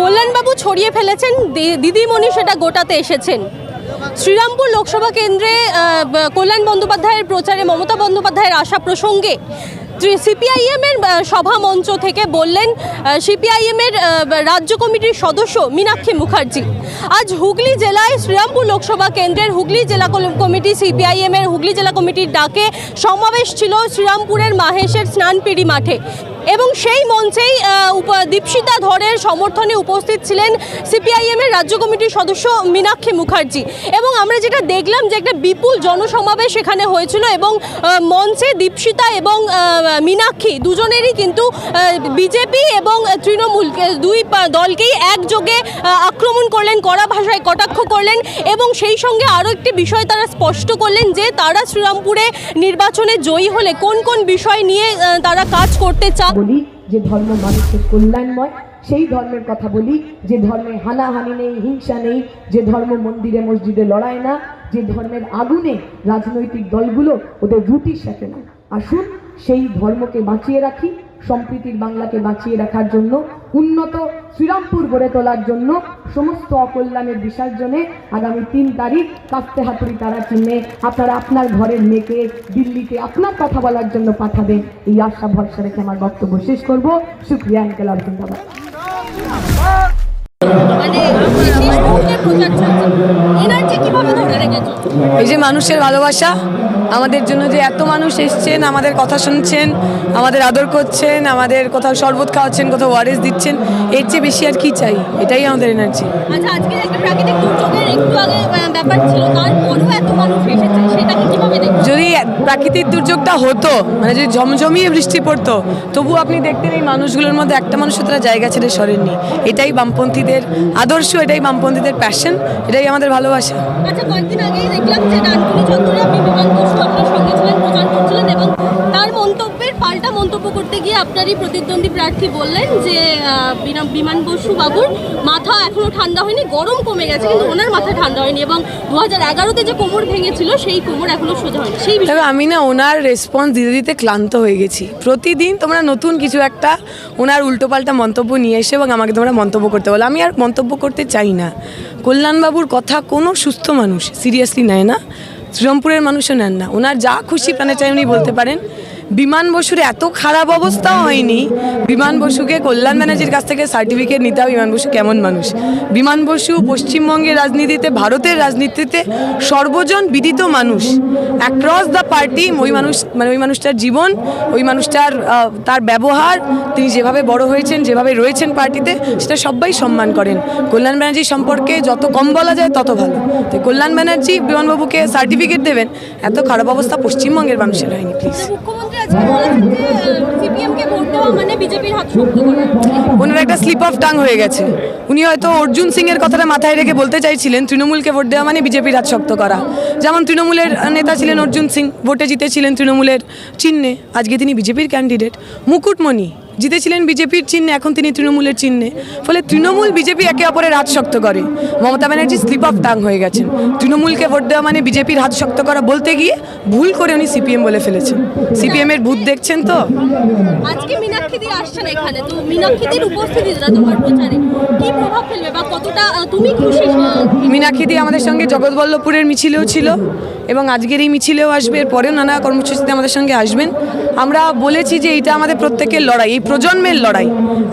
কল্যাণবাবু ছড়িয়ে ফেলেছেন দিদিমণি সেটা গোটাতে এসেছেন। শ্রীরামপুর লোকসভা কেন্দ্রে কল্যাণ বন্দ্যোপাধ্যায়ের প্রচারে মমতা বন্দ্যোপাধ্যায়ের আসা প্রসঙ্গে সিপিআইএমের সভা মঞ্চ থেকে বললেন সিপিআইএমের রাজ্য কমিটির সদস্য মীনাক্ষী মুখার্জি। আজ হুগলি জেলায় শ্রীরামপুর লোকসভা কেন্দ্রের হুগলি জেলা কমিটি সিপিআইএমের হুগলি জেলা কমিটির ডাকে সমাবেশ ছিল শ্রীরামপুরের মাহেশের স্নানপিড়ি মাঠে। এবং সেই মঞ্চেই দীপশিতা ধরের সমর্থনে উপস্থিত ছিলেন সিপিআইএমের রাজ্য কমিটির সদস্য মীনাক্ষী মুখার্জি। এবং আমরা যেটা দেখলাম যে একটা বিপুল জনসমাবেশ এখানে হয়েছিল এবং মঞ্চে দীপশিতা এবং মীনাক্ষী দুজনেরই কিন্তু বিজেপি এবং তৃণমূল দুই দলকেই একযোগে আক্রমণ করলেন, কড়া ভাষায় কটাক্ষ করলেন এবং সেই সঙ্গে আরও একটি বিষয় তারা স্পষ্ট করলেন যে তারা শ্রীরামপুরে নির্বাচনে জয়ী হলে কোন কোন বিষয় নিয়ে তারা কাজ করতে চান বলি, যে ধর্ম মানুষের কল্যাণময়, সেই ধর্মের কথা বলি, যে ধর্মে হানাহানি নেই, হিংসা নেই, যে ধর্ম মন্দিরে, মসজিদে লড়ায় না, যে ধর্মের আগুনে রাজনৈতিক দলগুলো ওদের রুটি সাথে না। আসুন, সেই ধর্মকে বাঁচিয়ে রাখি সম্প্রীতির বাংলাকে বাঁচিয়ে রাখার জন্য, উন্নত শ্রীরামপুর গড়ে তোলার জন্য, সমস্ত অকল্যাণের বিসর্জনে আগামী তিন তারিখ কাস্তে হাতুড়ি তারা চিহ্নে আপনারা আপনার ঘরের মেয়েকে দিল্লিতে আপনার কথা বলার জন্য পাঠাবেন। এই আশা ভরসা রেখে আমার বক্তব্য শেষ করব। শুক্রিয়া ইনকেলাব জিন্দাবাদ মানে শেষ মুহূর্তের প্রচার চলছে। এনার্জি কীভাবে ধরে রেখেছো? এই যে মানুষের ভালোবাসা আমাদের জন্য যে এত মানুষ এসছেন আমাদের কথা শুনছেন আমাদের আদর করছেন আমাদের কোথাও শরবত খাওয়াচ্ছেন কোথাও ওয়ারেস দিচ্ছেন এর চেয়ে বেশি আর কি চাই? এটাই আমাদের এনার্জি। আচ্ছা আজকে একটা প্রাকৃতিক দুর্যোগের একটু আগে ব্যাপার ছিল তারপরেও এত মানুষ এসেছে সেটাকে কীভাবে যদি প্রাকৃতিক দুর্যোগটা হতো মানে যদি ঝমঝমিয়ে বৃষ্টি পড়তো তবু আপনি দেখতেন এই মানুষগুলোর মধ্যে একটা মানুষ তারা জায়গা ছেড়ে সরেননি। এটাই বামপন্থীদের আদর্শ, এটাই বামপন্থীদের প্যাশন এটাই আমাদের ভালোবাসা। আচ্ছা কয়েকদিন আগেই দেখলাম সঙ্গে ছিলেন এবং তার মন্তব্যের পাল্টা মন্তব্য করতে গিয়ে আপনারই প্রতিদ্বন্দ্বী প্রার্থী বললেন যে বিমান বসু বাবুর মাথা এখনও ঠান্ডা হয়নি, গরম কমে গেছে, কিন্তু ওনার মাথা ঠান্ডা হয়নি এবং দু হাজার এগারোতে যে কোমর ভেঙেছিল, সেই কোমর এখনও সোজা হয়নি। সেই তবে আমি না ওনার রেসপন্স দিতে দিতে ক্লান্ত হয়ে গেছি। প্রতিদিন তোমরা নতুন কিছু একটা ওনার উল্টোপাল্টা মন্তব্য নিয়ে এসে এবং আমাকে তোমরা মন্তব্য করতে বলো। আমি আর মন্তব্য করতে চাই না। কল্যাণবাবুর কথা কোনো সুস্থ মানুষ সিরিয়াসলি নেয় না, শ্রীরামপুরের মানুষও নেন না। ওনার যা খুশি প্রাণে চাই উনি বলতে পারেন। বিমান বসুর এত খারাপ অবস্থা হয়নি। বিমান বসুকে কল্যাণ ব্যানার্জির কাছ থেকে সার্টিফিকেট নিতে হবে। বিমান বসু কেমন মানুষ? বিমান বসু পশ্চিমবঙ্গের রাজনীতিতে, ভারতের রাজনীতিতে সর্বজন বিদিত মানুষ। অ্যাক্রস দ্য পার্টি ওই মানুষ মানে ওই মানুষটার জীবন, ওই মানুষটার তার ব্যবহার, তিনি যেভাবে বড় হয়েছেন, যেভাবে রয়েছেন পার্টিতে, সেটা সবাই সম্মান করেন। কল্যাণ ব্যানার্জি সম্পর্কে যত কম বলা যায়, তত ভালো। তো কল্যাণ ব্যানার্জি বিমানবাবুকে সার্টিফিকেট দেবেন। এত খারাপ অবস্থা পশ্চিমবঙ্গের মানুষের হয়নি প্লিজ মুখ্যমন্ত্রী মানে ওনার একটা স্লিপ অফ টাং হয়ে গেছে। উনি হয়তো অর্জুন সিং এর কথাটা মাথায় রেখে বলতে চাইছিলেন, তৃণমূলকে ভোট দেওয়া মানে বিজেপির হাত শক্ত করা। যেমন তৃণমূলের নেতা ছিলেন অর্জুন সিং, ভোটে জিতেছিলেন তৃণমূলের চিহ্নে। আজকে তিনি বিজেপির ক্যান্ডিডেট মুকুটমণি জিতেছিলেন বিজেপির চিহ্নে এখন তিনি তৃণমূলের চিহ্নে। ফলে তৃণমূল বিজেপি একে অপরের হাত শক্ত করে। Mamata Banerjee slip of tongue হয়ে গেছেন। তৃণমূলকে ভোট দেওয়া মানে বিজেপির হাত শক্ত করা বলতে গিয়ে ভুল করে উনি সিপিএম বলে ফেলেছেন। সিপিএম এর ভূত দেখছেন তো? আজকে মীনাক্ষী দি আসছেন এখানে। তো উপস্থিতিটা তোমার প্রচারে কি প্রভাব ফেলবে বা কতটা তুমি খুশি? আমাদের সঙ্গে জগৎবল্লভপুরের মিছিলেও ছিল এবং আজকের এই মিছিলেও আসবে। এরপরেও নানা কর্মসূচিতে আমাদের সঙ্গে আসবেন। আমরা বলেছি যে এটা আমাদের প্রত্যেকের লড়াই। এই প্রজন্মের লড়াই।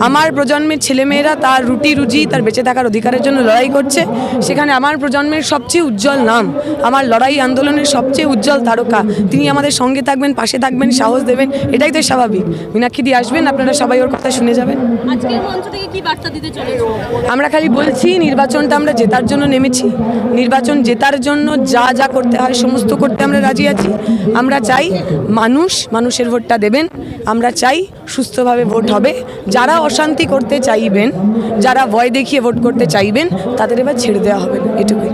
আমার প্রজন্মের ছেলেমেয়েরা তার রুটি রুজি তার বেঁচে থাকার অধিকারের জন্য লড়াই করছে। সেখানে আমার প্রজন্মের সবচেয়ে উজ্জ্বল নাম আমার লড়াই আন্দোলনের সবচেয়ে উজ্জ্বল তারকা। তিনি আমাদের সঙ্গে থাকবেন পাশে থাকবেন সাহস দেবেন এটাই তো স্বাভাবিক। মীনাক্ষী দিয়ে আসবেন? আপনারা সবাই ওর কথা শুনে যাবেন। আজকের মঞ্চ থেকে কি বার্তা দিতে চলেছো? আমরা খালি বলছি নির্বাচনটা আমরা জেতার জন্য নেমেছি। নির্বাচন জেতার জন্য যা যা করতে হয় সমস্ত করতে আমরা রাজি আছি। আমরা চাই মানুষ মানুষের ভোটটা দেবেন। আমরা চাই সুস্থভাবে ভোট হবে, যারা অশান্তি করতে চাইবেন, যারা ভয় দেখিয়ে ভোট করতে চাইবেন, তাদের এবার ছেড়ে দেওয়া হবে এটুকুই।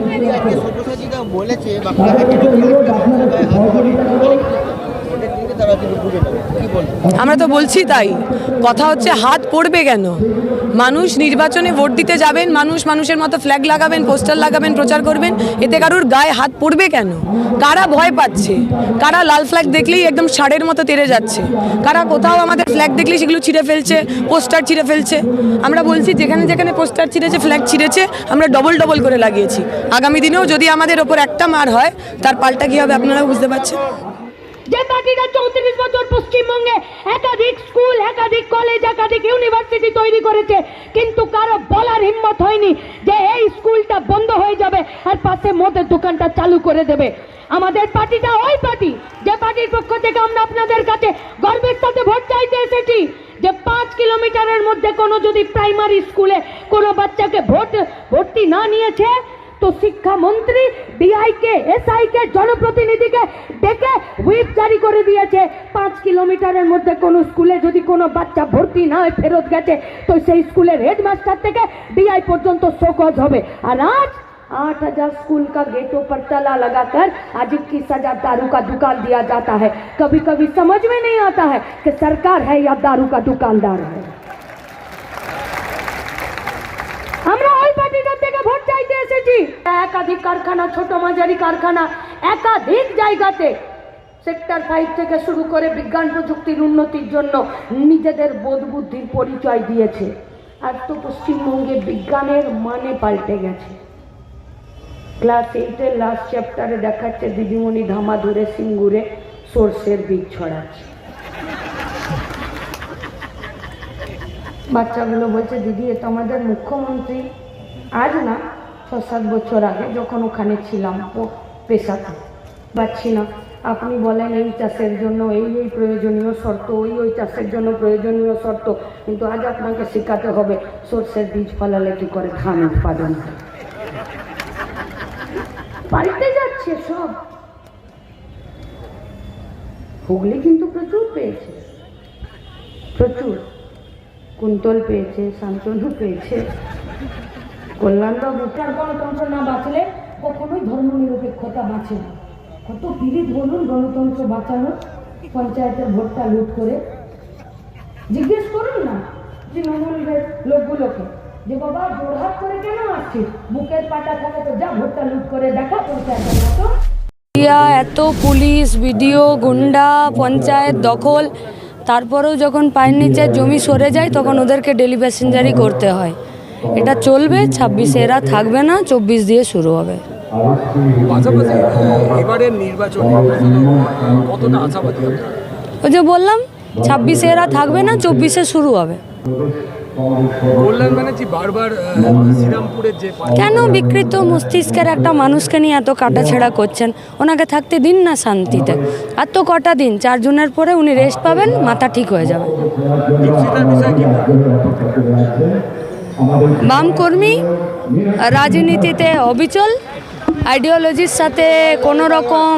আমরা তো বলছি তাই, কথা হচ্ছে হাত পড়বে কেন? মানুষ নির্বাচনে ভোট দিতে যাবেন, মানুষ মানুষের মতো ফ্ল্যাগ লাগাবেন পোস্টার লাগাবেন, প্রচার করবেন, এতে কারুর গায়ে হাত পড়বে কেন? কারা ভয় পাচ্ছে? কারা লাল ফ্ল্যাগ দেখলেই একদম ষাঁড়ের মতো তেড়ে যাচ্ছে? কারা কোথাও আমাদের ফ্ল্যাগ দেখলেই সেগুলো ছিঁড়ে ফেলছে পোস্টার ছিঁড়ে ফেলছে? আমরা বলছি, যেখানে যেখানে পোস্টার ছিঁড়েছে ফ্ল্যাগ ছিঁড়েছে, আমরা ডবল ডবল করে লাগিয়েছি। আগামী দিনেও যদি আমাদের ওপর একটা মার হয়, তার পাল্টা কী হবে আপনারা বুঝতে পারছেন? যে পার্টিটা চৌত্রিশ বছর পশ্চিমবঙ্গে একাধিক স্কুল, একাধিক কলেজ, একাধিক ইউনিভার্সিটি তৈরি করেছে, কিন্তু কারও বলার হিম্মত হয়নি যে এই স্কুলটা বন্ধ হয়ে যাবে আর পাশে মদের দোকানটা চালু করে দেবে। আমাদের পার্টিটা ওই পার্টি। যে পার্টির পক্ষ থেকে আমরা আপনাদের কাছে গর্বের সাথে ভোট চাইতে এসেছি যে পাঁচ কিলোমিটারের মধ্যে কোনো যদি প্রাইমারি স্কুলে কোনো বাচ্চাকে ভোট, ভর্তি না নিয়েছে, তো শিক্ষামন্ত্রী ডিআইকে এসআইকে জনপ্রতিনিধিকে ডেকে হুইপ জারি করে দিয়েছে পাঁচ কিলোমিটারের মধ্যে কোনো স্কুলে যদি কোনো বাচ্চা ভর্তি না হয়ে ফেরত গেছে তো সেই স্কুলের হেডমাস্টার থেকে ডিআই পর্যন্ত শোকজ হবে আর আজ आठ हजार स्कूल का गेटों पर ताला लगाकर आज की सजा दारू का दुकान दिया जाता है कभी कभी समझ में नहीं आता है कि सरकार है या दारू का दुकानदार है আমরা ওই পার্টিটার থেকে ভোট চাইতে এসেছি একাধিক কারখানা ছোট মাঝারি কারখানা একাধিক জায়গাতে সেক্টর ফাইভ থেকে শুরু করে বিজ্ঞান প্রযুক্তির উন্নতির জন্য নিজেদের বোধ বুদ্ধির পরিচয় দিয়েছে। আর তো পশ্চিমবঙ্গে বিজ্ঞানের মানে পাল্টে গেছে। ক্লাস এইটের লাস্ট চ্যাপ্টারে দেখাচ্ছে দিদিমণি ধামা ধরে সিঙ্গুরে সর্ষের বীজ ছড়াচ্ছে। বাচ্চাগুলো বলছে, দিদি, এ তো আমাদের মুখ্যমন্ত্রী। আজ না ছ সাত বছর আগে যখন ওখানে ছিলাম পেশাতে। পাচ্ছি না। আপনি বলেন এই চাষের জন্য এই এই প্রয়োজনীয় শর্ত, ওই ওই চাষের জন্য প্রয়োজনীয় শর্ত, কিন্তু আজ আপনাকে শেখাতে হবে সর্ষের বীজ ফলালে কী করে ধান উৎপাদন পাল্টে যাচ্ছে সব। হুগলি কিন্তু প্রচুর পেয়েছে। প্রচুর। কুন্তল পেয়েছে, শান্তনু পেয়েছে। কল্যাণবাবু তার গণতন্ত্র না বাঁচলে কখনোই ধর্ম নিরপেক্ষতা বাঁচে না। কত পীড়িত বলুন গণতন্ত্র বাঁচানো পঞ্চায়েতের ভোটটা লুট করে। জিজ্ঞেস করুন না তৃণমূলের লোকগুলোকে যে বাবা জোরহাট করে কেন আসছিস বুকের পাটা থাকে তো যা, ভোটটা লুট করে দেখা পঞ্চায়েতের মতো। এত পুলিশ, বিডিও, গুন্ডা, পঞ্চায়েত দখল, তারপরেও যখন পায়ের নিচে জমি সরে যায়, তখন ওদেরকে ডেলি প্যাসেঞ্জারই করতে হয়। এটা চলবে, ছাব্বিশে এরা থাকবে না, চব্বিশ দিয়ে শুরু হবে। পাশাপাশি এবারের নির্বাচনে কতটা আশাবাদী ওই যে বললাম ছাব্বিশে এরা থাকবে না চব্বিশে শুরু হবে। কল্যাণ ব্যানার্জি বারবার শ্রীরামপুরের যে কেন বিকৃত মস্তিষ্কের একটা মানুষকে নিয়ে এত কাটাছেড়া করছেন? ওনাকে থাকতে দিন না শান্তিতে। আর তো কটা দিন চার জনের পরে উনি রেস্ট পাবেন মাথা ঠিক হয়ে যাবে? বাম কর্মী রাজনীতিতে অবিচল আইডিওলজির সাথে কোনো রকম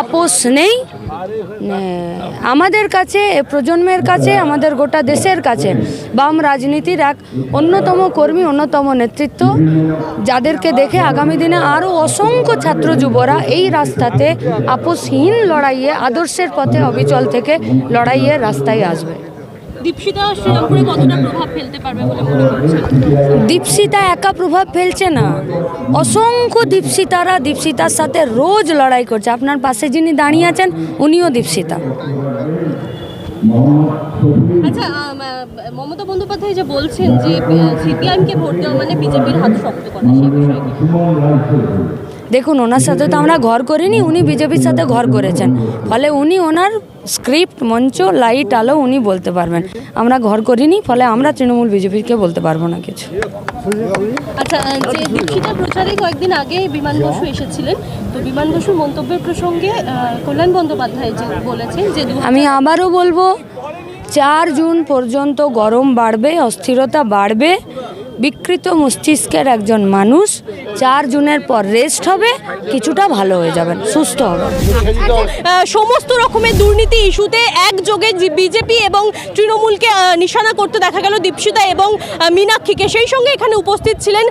আপোষ নেই। আমাদের কাছে প্রজন্মের কাছে, আমাদের গোটা দেশের কাছে বাম রাজনীতির এক অন্যতম কর্মী, অন্যতম নেতৃত্ব, যাদেরকে দেখে আগামী দিনে আরও অসংখ্য ছাত্র যুবরা এই রাস্তাতে আপোষহীন লড়াইয়ে, আদর্শের পথে অবিচল থেকে লড়াইয়ে রাস্তায় আসবে। দীপশিতা শ্রীরামপুরে কতটা প্রভাব ফেলতে পারবে বলে মনে করছেন? দীপশিতা একা প্রভাব ফেলছে না। অসংখ্য দীপশিতারা দীপশিতার সাথে রোজ লড়াই করছে। আপনার পাশে যিনি দাঁড়িয়ে আছেন উনিও দীপশিতা। আচ্ছা মমতা বন্দ্যোপাধ্যায় যে বলছেন যে সিপিআইএমকে ভোট দেওয়া মানে বিজেপির হাত শক্ত করা সেই বিষয়ে দেখুন ওনার সাথে তো আমরা ঘর করিনি উনি বিজেপির সাথে ঘর করেছেন। ফলে উনি ওনার স্ক্রিপ্ট মঞ্চ লাইট আলো উনি বলতে পারবেন। আমরা ঘর করিনি ফলে আমরা তৃণমূল বিজেপিকে বলতে পারব না কিছু। আচ্ছা যে প্রচারে কয়েকদিন আগে বিমান বসু এসেছিলেন তো বিমান বসুর মন্তব্যের প্রসঙ্গে কল্যাণ বন্দ্যোপাধ্যায় যে বলেছেন যে আমি আবারও বলব চার জুন পর্যন্ত গরম বাড়বে অস্থিরতা বাড়বে। বিকৃত মস্তিষ্কের একজন মানুষ চার জুনের পর রেস্ট হবে কিছুটা ভালো হয়ে যাবেন সুস্থ হবে। আহ, সমস্ত রকমের দুর্নীতি ইস্যুতে একযোগে বিজেপি এবং তৃণমূলকে নিশানা করতে দেখা গেল দীপশিতা এবং মীনাক্ষীকে। সেই সঙ্গে এখানে উপস্থিত ছিলেন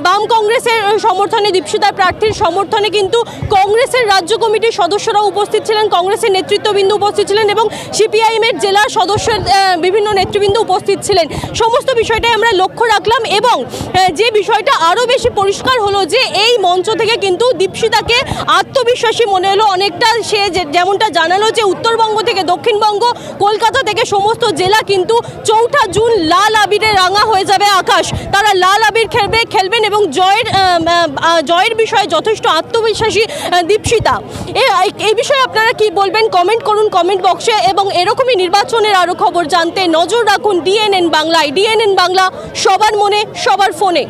বাম কংগ্রেসের সমর্থনে দীপশিতার প্রার্থীর সমর্থনে কিন্তু কংগ্রেসের রাজ্য কমিটির সদস্যরা উপস্থিত ছিলেন কংগ্রেসের নেতৃত্ববৃন্দ উপস্থিত ছিলেন এবং সিপিআইএমের জেলার সদস্যের বিভিন্ন নেতৃবৃন্দ উপস্থিত ছিলেন। সমস্ত বিষয়টাই আমরা লক্ষ্য রাখলাম। এবং যে বিষয়টা আরও বেশি পরিষ্কার হলো যে এই মঞ্চ থেকে কিন্তু দীপশিতাকে আত্মবিশ্বাসী মনে হলো অনেকটা। সে যেমনটা জানালো যে উত্তরবঙ্গ থেকে দক্ষিণবঙ্গ, কলকাতা থেকে সমস্ত জেলা কিন্তু চৌঠা জুন লাল আবিরে রাঙা হয়ে যাবে আকাশ। তারা লাল আবির খেলবে, খেলবেন এবং জয়ের জয়ের বিষয়ে যথেষ্ট আত্মবিশ্বাসী দীপশিতা। এই বিষয়ে আপনারা কি বলবেন? কমেন্ট করুন কমেন্ট বক্সে এবং এরকমই নির্বাচনের আরও খবর জানতে নজর রাখুন ডিএনএন বাংলায় ডিএনএন বাংলা, সবার মনে সবার ফোনে।